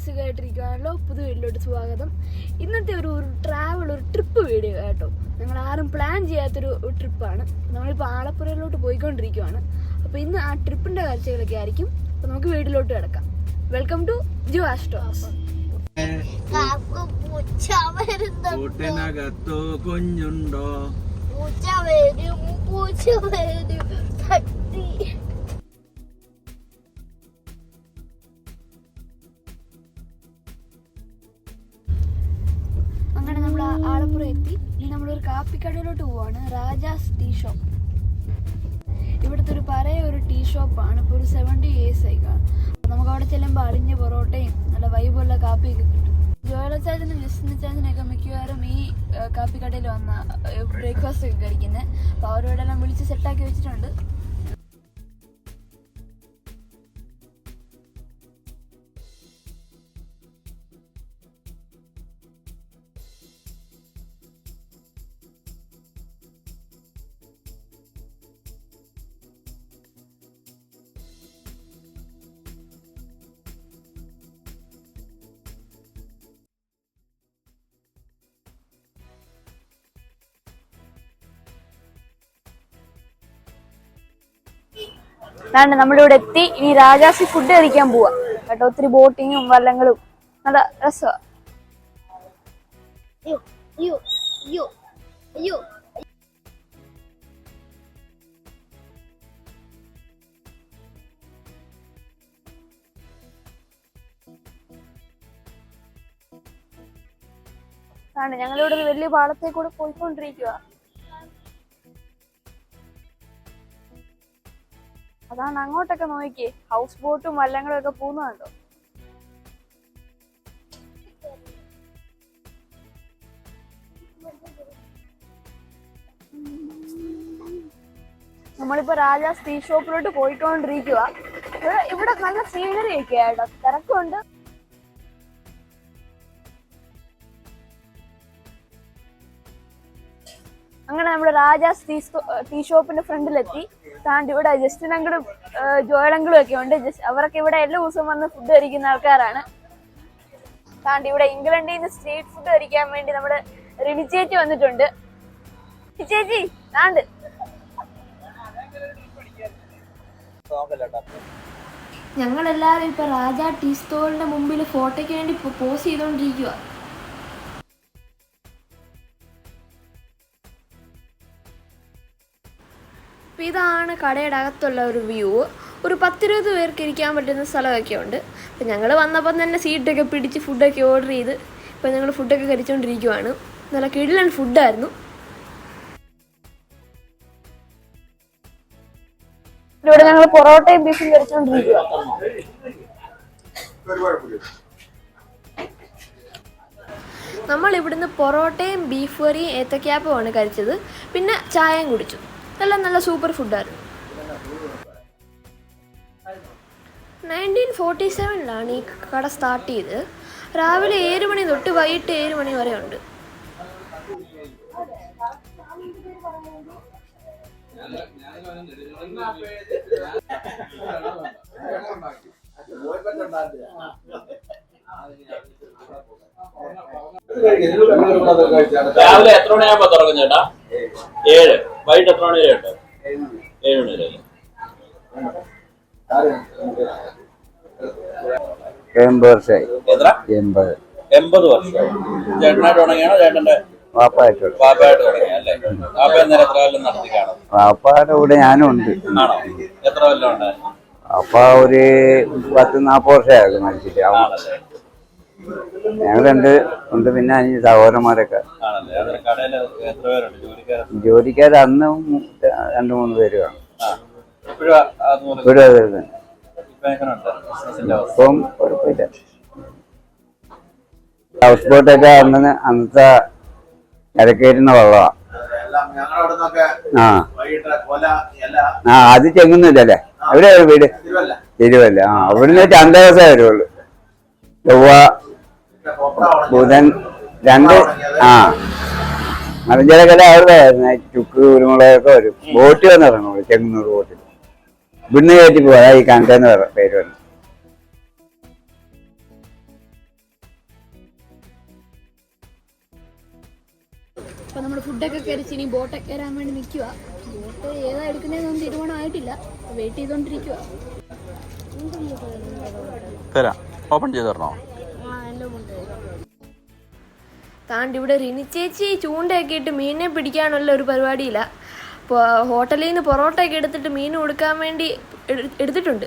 എല്ലാവരും സുഖമായിട്ടിരിക്കുവാണല്ലോ. പുതു വീട്ടിലോട്ട് സ്വാഗതം. ഇന്നത്തെ ഒരു ഒരു ട്രാവൽ ഒരു ട്രിപ്പ് വീഡിയോ കേട്ടോ. ഞങ്ങൾ ആരും പ്ലാൻ ചെയ്യാത്തൊരു ട്രിപ്പാണ് നമ്മളിപ്പോൾ ആലപ്പുഴയിലോട്ട് പോയിക്കൊണ്ടിരിക്കുവാണ്. അപ്പോൾ ഇന്ന് ആ ട്രിപ്പിന്റെ കാഴ്ചകളൊക്കെ ആയിരിക്കും. അപ്പോൾ നമുക്ക് വീട്ടിലോട്ട് കിടക്കാം. വെൽക്കം ടു ജു ആസ്റ്റോസ് കുഞ്ഞുണ്ടോ? പൂച്ച വരും പൂച്ച വരും. എത്തി. ഇനി ഒരു കാപ്പിക്കടയിലോട്ട് പോവാണ്. Rajas tea shop. ഇവിടുത്തെ ഒരു പഴയ ഒരു ടീ ഷോപ്പാണ്. ഇപ്പോൾ ഒരു സെവന്റി ഇയേഴ്സ് ആയി നമുക്ക് അവിടെ ചെല്ലുമ്പോൾ അടിഞ്ഞ പൊറോട്ടയും നല്ല വൈബുള്ള കാപ്പിയൊക്കെ കിട്ടും. ജോയല ചാച്ചനും ജസ്റ്റിന് ചാച്ചനൊക്കെ മിക്കവാറും ഈ കാപ്പിക്കടയിൽ വന്ന ബ്രേക്ക്ഫാസ്റ്റ് ഒക്കെ കഴിക്കുന്നത് അപ്പോൾ അവരോടെല്ലാം വിളിച്ച് സെറ്റാക്കി വെച്ചിട്ടുണ്ട്. അതാണ് ഇവിടെ എത്തി. ഇനി രാജാസി ഫുഡ് കഴിക്കാൻ പോവാ. കേട്ടോ ഒത്തിരി ബോട്ടിങ്ങും വല്ലങ്ങളും നല്ല രസമാണ് ആണ് ഞങ്ങളിവിടെ ഒരു വലിയ പാളത്തെ കൂടെ പോയിക്കൊണ്ടിരിക്കുക അതാണ് അങ്ങോട്ടൊക്കെ നോക്കി. ഹൗസ് ബോട്ടും വല്ലങ്ങളും ഒക്കെ പോകുന്നുണ്ടോ നമ്മളിപ്പോ രാജാസ് ടീ ഷോപ്പിലോട്ട് പോയിക്കൊണ്ടിരിക്കുക ഇവിടെ നല്ല സീനറി ഒക്കെ ആയിട്ടോ. തിരക്കുണ്ട്. രാജാസ് ടീ ടീ ഷോപ്പിന്റെ ഫ്രണ്ടിലെത്തി. താണ്ട് ഇവിടെ ജസ്റ്റിൻ അങ്കിളും ജോയലങ്കിളും ഒക്കെ ഉണ്ട്. ജസ്റ്റ് അവരൊക്കെ ഇവിടെ എല്ലാ ദിവസവും വന്ന് ഫുഡ് കഴിക്കുന്ന ആൾക്കാരാണ്. താണ്ട് ഇവിടെ ഇംഗ്ലണ്ടിൽ നിന്ന് സ്ട്രീറ്റ് ഫുഡ് കഴിക്കാൻ വേണ്ടി നമ്മുടെ റിനി ചേച്ചി വന്നിട്ടുണ്ട്. ചേച്ചി താണ്ട്. ഞങ്ങളെല്ലാരും ഇപ്പൊ രാജാ ടീ സ്റ്റോളിന്റെ മുമ്പിൽ ഫോട്ടോയ്ക്ക് വേണ്ടി പോസ് ചെയ്തോണ്ടിരിക്കുക ഇതാണ് കടയുടെ അകത്തുള്ള ഒരു വ്യൂ ഒരു പത്തിരുപത് പേർക്ക് ഇരിക്കാൻ പറ്റുന്ന സ്ഥലമൊക്കെ ഉണ്ട്. അപ്പം ഞങ്ങൾ വന്നപ്പം തന്നെ സീറ്റൊക്കെ പിടിച്ച് ഫുഡൊക്കെ ഓർഡർ ചെയ്ത് ഇപ്പം ഞങ്ങൾ ഫുഡൊക്കെ കഴിച്ചുകൊണ്ടിരിക്കുവാണ് നല്ല കിടിലൻ ഫുഡായിരുന്നു ഇവിടെ ഞങ്ങൾ പൊറോട്ടയും ബീഫും കഴിച്ചുകൊണ്ടിരിക്കുക നമ്മൾ ഇവിടുന്ന് പൊറോട്ടയും ബീഫ് കറിയും ഏത്തക്കാപ്പുമാണ് കഴിച്ചത്. പിന്നെ ചായയും കുടിച്ചു. എല്ലാം നല്ല സൂപ്പർ ഫുഡായിരുന്നു. നയന്റീൻ ഫോർട്ടി സെവനിലാണ് ഈ കട സ്റ്റാർട്ട് ചെയ്ത്. രാവിലെ ഏഴ് മണി തൊട്ട് വൈകിട്ട് ഏഴ് മണി വരെ ഉണ്ട്. രാവിലെ എത്ര മണിയാകുമ്പോ തുറക്കും ചേട്ടാ? ഏഴ്. വൈകിട്ട് എത്ര മണി വരെ ഉണ്ട്? ഏഴ് മണി വരെ എൺപത് വർഷമായി. എത്ര? എൺപത്. എൺപത് ചേട്ടനായിട്ട് തുടങ്ങിയാണോ? ചേട്ടന്റെ വാപ്പായിട്ട് വാപ്പായിട്ട് തുടങ്ങിയ അല്ലേ? വാപ്പ എന്നേരം എത്ര കൊല്ലം നടത്തി കാണും വാപ്പായുടെ കൂടെ ഞാനും ഉണ്ട്. ആണോ? എത്ര കൊല്ലം ഉണ്ടായിരുന്നു? അപ്പ ഒരു പത്ത് നാപ്പത് വർഷമായിരുന്നു മരിച്ചിട്ട്. ആണല്ലേ? ഞങ്ങൾ രണ്ട് ഉണ്ട് പിന്നെ അഞ്ച് സഹോദരന്മാരൊക്കെ. ജോലിക്കാർ അന്ന് രണ്ടു മൂന്ന് പേര് കാണും ഇപ്പോഴും അത് തന്നെ ഇപ്പൊ കുഴപ്പമില്ല. ഹൗസ് ബോട്ടൊക്കെ അന്ന് അന്നത്തെ ഇടക്കേരുന്ന വെള്ളമാണ് ആ. ആ അത് ചെങ്ങുന്നില്ലല്ലേ എവിടെയാണ് വീട്? തിരുവല്ല. ആ അവിടുന്ന് രണ്ട് ദിവസമേ വരുള്ളൂ. ചൊവ്വ ബുധൻ രണ്ട് ആ. മറിഞ്ചിലൊക്കെ അവിടെ ചുക്ക് കുരുമുളകൊക്കെ വരും. ബോട്ട് വന്ന് ഇറങ്ങുള്ളൂ ചെങ്ങന്നൂർ ബോട്ടിൽ. ഇവിടുന്ന് കയറ്റി പോകാ ഈ കണ്ടെന്ന് പേര് വന്നു അപ്പൊ നമ്മൾ ഫുഡൊക്കെ കഴിച്ച് ഇനി ബോട്ടൊക്കെ കയറാൻ വേണ്ടി നിൽക്കുക ബോട്ട് ഏതാ എടുക്കുന്നതെന്നൊന്നും തീരുമാനമായിട്ടില്ല വെയിറ്റ് ചെയ്തോണ്ടിരിക്കുക തരാം. ഓപ്പൺ ചെയ്ത് താണ്ട് ഇവിടെ റിനി ചേച്ചി ചൂണ്ടയൊക്കെ ഇട്ട് മീനിനെ പിടിക്കാനുള്ള ഒരു പരിപാടിയില്ല. ഹോട്ടലിൽ നിന്ന് പൊറോട്ടയൊക്കെ എടുത്തിട്ട് മീൻ കൊടുക്കാൻ വേണ്ടി എടു- എടുത്തിട്ടുണ്ട്.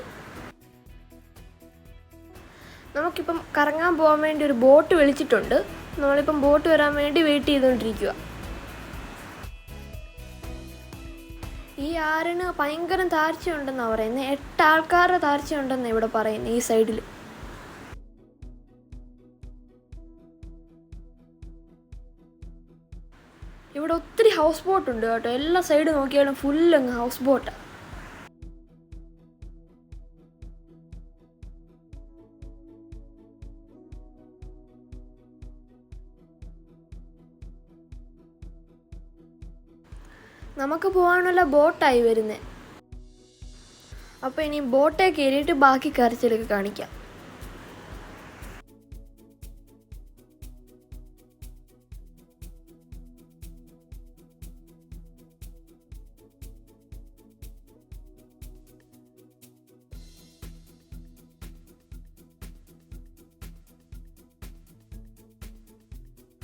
നമുക്കിപ്പം കറങ്ങാൻ പോകാൻ വേണ്ടി ഒരു ബോട്ട് വിളിച്ചിട്ടുണ്ട്. നമ്മളിപ്പം ബോട്ട് വരാൻ വേണ്ടി വെയിറ്റ് ചെയ്തുകൊണ്ടിരിക്കുക ഈ ആറിന് ഭയങ്കര താഴ്ചയുണ്ടെന്നാണ് പറയുന്നത് എട്ട് ആൾക്കാരുടെ താഴ്ചയുണ്ടെന്നാണ് ഇവിടെ പറയുന്നത് ഈ സൈഡിൽ ഇവിടെ ഒത്തിരി ഹൗസ് ബോട്ട് ഉണ്ട് കേട്ടോ. എല്ലാ സൈഡ് നോക്കിയാലും ഫുൾ അങ്ങ് ഹൗസ് ബോട്ടാണ് നമുക്ക് പോകാനുള്ള ബോട്ടായി വരുന്നത് അപ്പോൾ ഇനി ബോട്ടേ കയറിയിട്ട് ബാക്കി കരച്ചിലൊക്കെ കാണിക്കാം.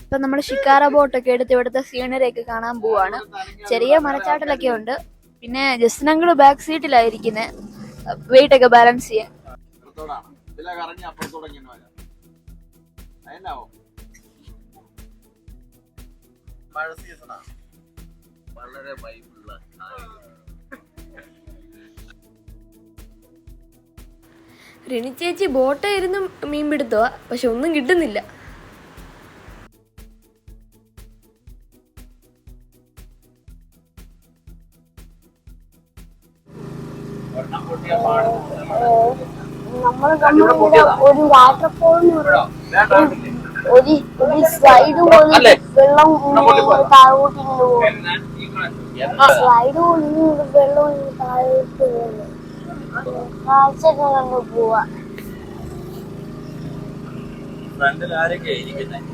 ഇപ്പൊ നമ്മൾ ഷിക്കാര ബോട്ടൊക്കെ എടുത്ത് ഇവിടുത്തെ സീനറിയൊക്കെ കാണാൻ പോവാണ്. ചെറിയ മരച്ചാട്ടലൊക്കെ ഉണ്ട്. പിന്നെ ജസ്നങ്ങൾ ബാക്ക് സീറ്റിലായിരിക്കുന്നത് വെയിറ്റ് ഒക്കെ ബാലൻസ് ചെയ്യാൻ. മഴ സീസണാണ് വളരെ വൈബുള്ള റിനി ചേച്ചി ബോട്ടേ ഇരുന്ന് മീൻ പിടുത്തോ പക്ഷെ ഒന്നും കിട്ടുന്നില്ല. നമ്മൾ ഒരു വാട്ടർഫോളിന് ഒരു ഒരു ഒരു സ്ലൈഡ് പോലെ വെള്ളം ഇങ്ങനെ താഴോട്ട് ഇങ്ങനെ പോകും. സ്ലൈഡ് പോലെ ഇങ്ങനെ വെള്ളം ഇങ്ങനെ താഴോട്ട് പോകുന്നു കാഴ്ചയൊക്കെ കണ്ടു പോവാ. ഫ്രണ്ടിൽ ആരൊക്കെ ഇരിക്കുന്നത്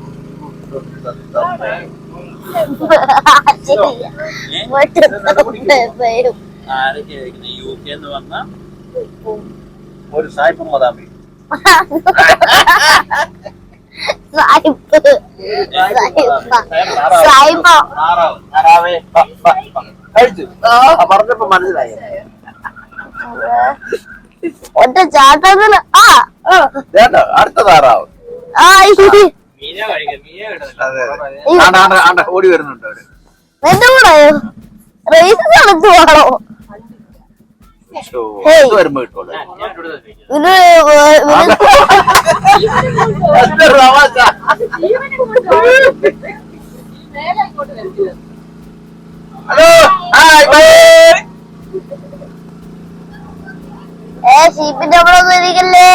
എന്ന് വന്ന ഒരു സായിപ്പ് മതാമി പറഞ്ഞപ്പോ മനസ്സിലായി. ഒറ്റ ചാട്ടത്തിൽ ആ അടുത്ത താറാവ് ഓടി വരുന്നുണ്ട് അവർ. എന്റെ കൂടെ? റേസ് നടത്തുവാണോ. ഇത് വരുമ്പോ കിട്ടുള്ളൂ. Hello hi bye. ഏ ഷീപ്പിന്റെ അവിടെ ഒന്നും ഇരിക്കല്ലേ?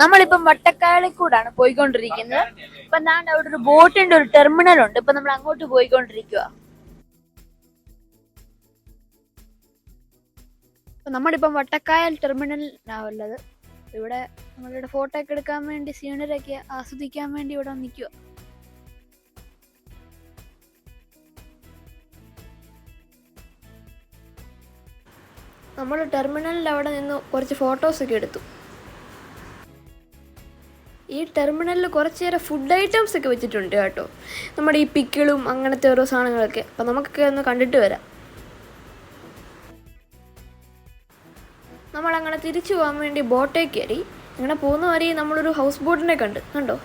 നമ്മളിപ്പം വട്ടക്കായളിക്കൂടാണ് പോയിക്കൊണ്ടിരിക്കുന്നത്. ഇപ്പൊ എന്താണ്ട് അവിടെ ഒരു ബോട്ടിന്റെ ഒരു ടെർമിനൽ ഉണ്ട്. ഇപ്പൊ നമ്മൾ അങ്ങോട്ട് പോയിക്കൊണ്ടിരിക്കുക നമ്മളിപ്പം വട്ടക്കായൽ ടെർമിനലിനാവുള്ളത് ഇവിടെ നമ്മളിവിടെ ഫോട്ടോ ഒക്കെ എടുക്കാൻ വേണ്ടി സീനറിയൊക്കെ ആസ്വദിക്കാൻ വേണ്ടി ഇവിടെ നിൽക്കുക നമ്മൾ ടെർമിനലിൽ അവിടെ നിന്ന് കുറച്ച് ഫോട്ടോസൊക്കെ എടുത്തു. ഈ ടെർമിനലിൽ കുറച്ച് നേരം ഫുഡ് ഐറ്റംസ് ഒക്കെ വെച്ചിട്ടുണ്ട് കേട്ടോ. നമ്മുടെ ഈ പിക്കിളും അങ്ങനത്തെ ഓരോ സാധനങ്ങളൊക്കെ. അപ്പം നമുക്കൊക്കെ ഒന്ന് കണ്ടിട്ട് വരാം. നമ്മളങ്ങനെ തിരിച്ചു പോകാൻ വേണ്ടി ബോട്ടേ കയറി. അങ്ങനെ പോകുന്ന വരെ നമ്മളൊരു ഹൗസ് ബോട്ടിനെ കണ്ട്. കണ്ടോ?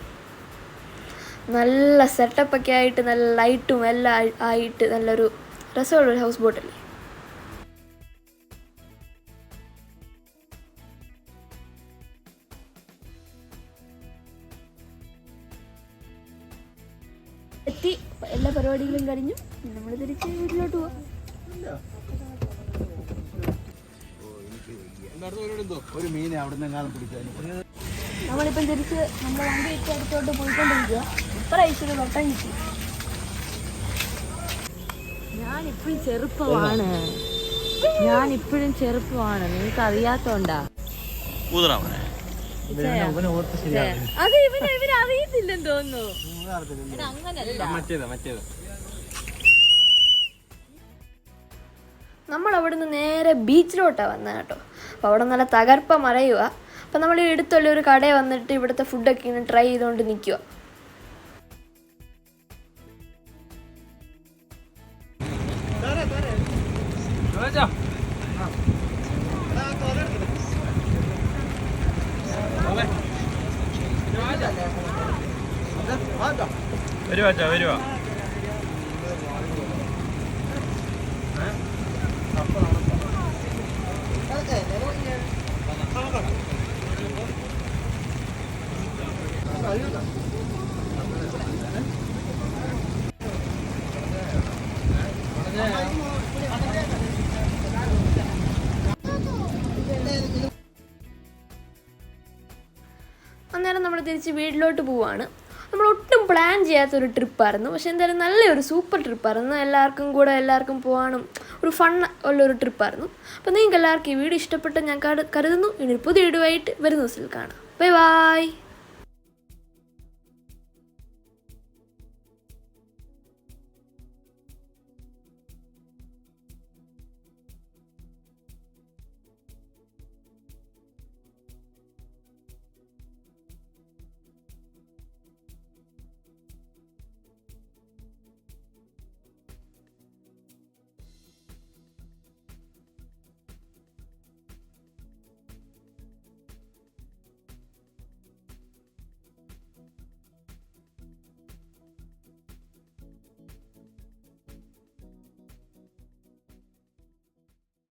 നല്ല സെറ്റപ്പൊക്കെ ആയിട്ട് നല്ല ലൈറ്റും എല്ലാം ആയിട്ട് നല്ലൊരു രസമുള്ളൊരു ഹൗസ് ബോട്ടല്ലേ എത്തി എല്ലാ പരിപാടികളും കഴിഞ്ഞു. നമ്മൾ തിരിച്ച് വീട്ടിലോട്ട് പോവാം. ഒരു മീനെ അവിടെ നിന്നെങ്ങാനും പിടിക്കാൻ നമ്മളിപ്പം തിരിച്ച് നമ്മൾ വണ്ടി ഇട്ട് അടുത്തോട്ട് പോയിക്കൊണ്ടിരിക്കുക ഇത്ര ഐശ്വര്യ വട്ടം കിട്ടി. ഞാൻ ഇപ്പോഴും ചെറുപ്പമാണ്. ഞാനിപ്പോഴും ചെറുപ്പമാണ്. നിങ്ങൾക്ക് അറിയാത്തോണ്ടാ അത് ഇവന് അറിയത്തില്ലെന്ന് തോന്നുന്നു. അങ്ങനല്ല. നമ്മൾ അവിടുന്ന് നേരെ ബീച്ചിലോട്ടാണ് വന്നത് കേട്ടോ. അപ്പോൾ അവിടെ നല്ല തകർപ്പ മറയുക അപ്പോൾ നമ്മൾ ഈ അടുത്തുള്ള ഒരു കടയിൽ വന്നിട്ട് ഇവിടുത്തെ ഫുഡൊക്കെ ഇങ്ങനെ ട്രൈ ചെയ്തുകൊണ്ട് നിൽക്കുക വരുവാ അച്ഛാ വരുവാ. അന്നേരം നമ്മൾ തിരിച്ച് വീട്ടിലോട്ട് പോവാണ്. നമ്മൾ പ്ലാൻ ചെയ്യാത്തൊരു ട്രിപ്പായിരുന്നു. പക്ഷെ എന്തായാലും നല്ലൊരു സൂപ്പർ ട്രിപ്പായിരുന്നു. എല്ലാവർക്കും കൂടെ എല്ലാവർക്കും പോകാനും ഒരു ഫൺ ഉള്ളൊരു ട്രിപ്പായിരുന്നു. അപ്പോൾ നിങ്ങൾക്ക് എല്ലാവർക്കും ഈ വീഡിയോ ഇഷ്ടപ്പെട്ട് ഞാൻ കരുതുന്നു. ഇനി പുതിയ വീഡിയോ ആയിട്ട് വരുന്ന ദിവസത്തിൽ കാണാം. Bye bye